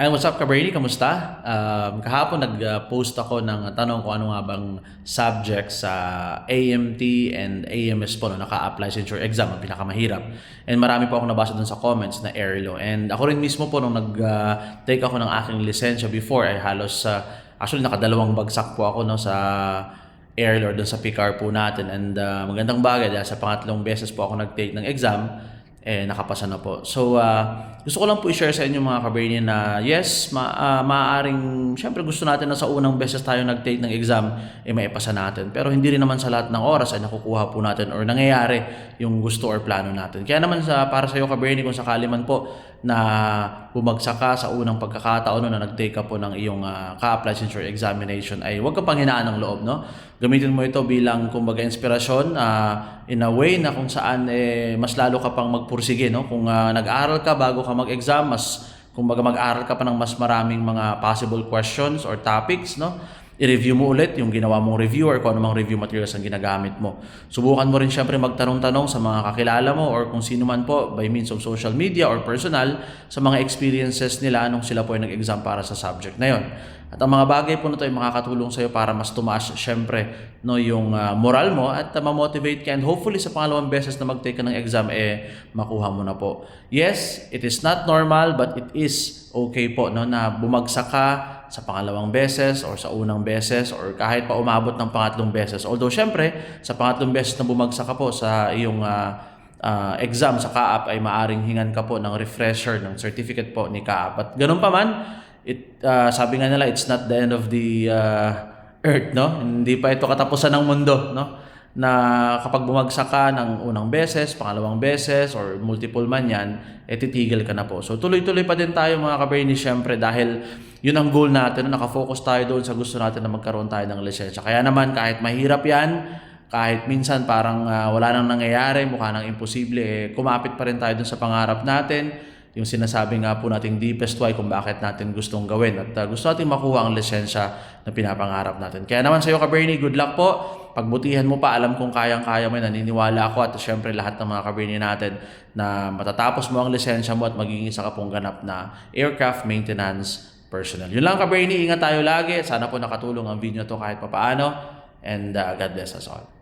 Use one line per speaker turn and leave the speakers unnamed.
Ay, what's up, Kabernie? Kamusta? Um, kahapon nag-post ako ng tanong kung ano nga bang subject sa AMT and AMS po na naka-apply licensure exam, ang pinakamahirap. And marami po akong nabasa dun sa comments na airlo. And ako rin mismo po nung nag-take ako ng aking lisensya before ay halos, uh, actually nakadalawang bagsak po ako no, sa airlore dun sa PICAR po natin. And uh, magandang bagay dahil sa pangatlong beses po ako nag-take ng exam, eh nakapasa na po. So, uh, gusto ko lang po i-share sa inyo mga kabernian na yes, ma uh, maaaring, syempre gusto natin na sa unang beses tayo nag-take ng exam, eh maipasa natin. Pero hindi rin naman sa lahat ng oras ay nakukuha po natin or nangyayari yung gusto or plano natin. Kaya naman sa, para sa iyo kabernian, kung sakali man po na bumagsak ka sa unang pagkakataon na nag-take ka po ng iyong uh, ka-apply licensure examination ay huwag ka pang hinaan ng loob. No? Gamitin mo ito bilang kumbaga inspirasyon uh, in a way na kung saan eh, mas lalo ka pang magpursige. No? Kung uh, nag-aral ka bago ka mag-exam, mas kumbaga mag-aral ka pa ng mas maraming mga possible questions or topics, no? I-review mo ulit yung ginawa mong review or kung anumang review materials ang ginagamit mo. Subukan mo rin syempre magtanong-tanong sa mga kakilala mo or kung sino man po by means of social media or personal sa mga experiences nila nung sila po ay nag-exam para sa subject na yon. At ang mga bagay po na ito ay makakatulong sa iyo para mas tumaas syempre no, yung uh, moral mo at uh, ma-motivate ka and hopefully sa pangalawang beses na mag-take ka ng exam eh makuha mo na po. Yes, it is not normal but it is okay po no, na bumagsak ka sa pangalawang beses or sa unang beses or kahit pa umabot ng pangatlong beses. Although syempre, sa pangatlong beses na bumagsak ka po sa iyong uh, uh, exam sa CAAP ay maaring hingan ka po ng refresher ng certificate po ni CAAP. At ganun pa man, it, uh, sabi nga nila, it's not the end of the uh, earth, no? Hindi pa ito katapusan ng mundo, no? Na kapag bumagsak ka ng unang beses, pangalawang beses, or multiple man yan, eh titigil ka na po. So tuloy-tuloy pa din tayo mga kaberni syempre dahil yun ang goal natin, nakafocus tayo doon sa gusto natin na magkaroon tayo ng lisensya. Kaya naman kahit mahirap yan, kahit minsan parang uh, wala nang nangyayari, mukha nang imposible, eh, kumapit pa rin tayo doon sa pangarap natin yung sinasabi nga po nating deepest why kung bakit natin gustong gawin at uh, gusto natin makuha ang lisensya na pinapangarap natin. Kaya naman sa iyo ka Bernie, good luck po. Pagbutihan mo pa, alam kong kayang-kaya mo, naniniwala ako at syempre lahat ng mga kabernie natin na matatapos mo ang lisensya mo at magiging isa ka pong ganap na aircraft maintenance personnel. Yun lang ka Bernie, ingat tayo lagi. Sana po nakatulong ang video to kahit papaano and uh, God bless us all.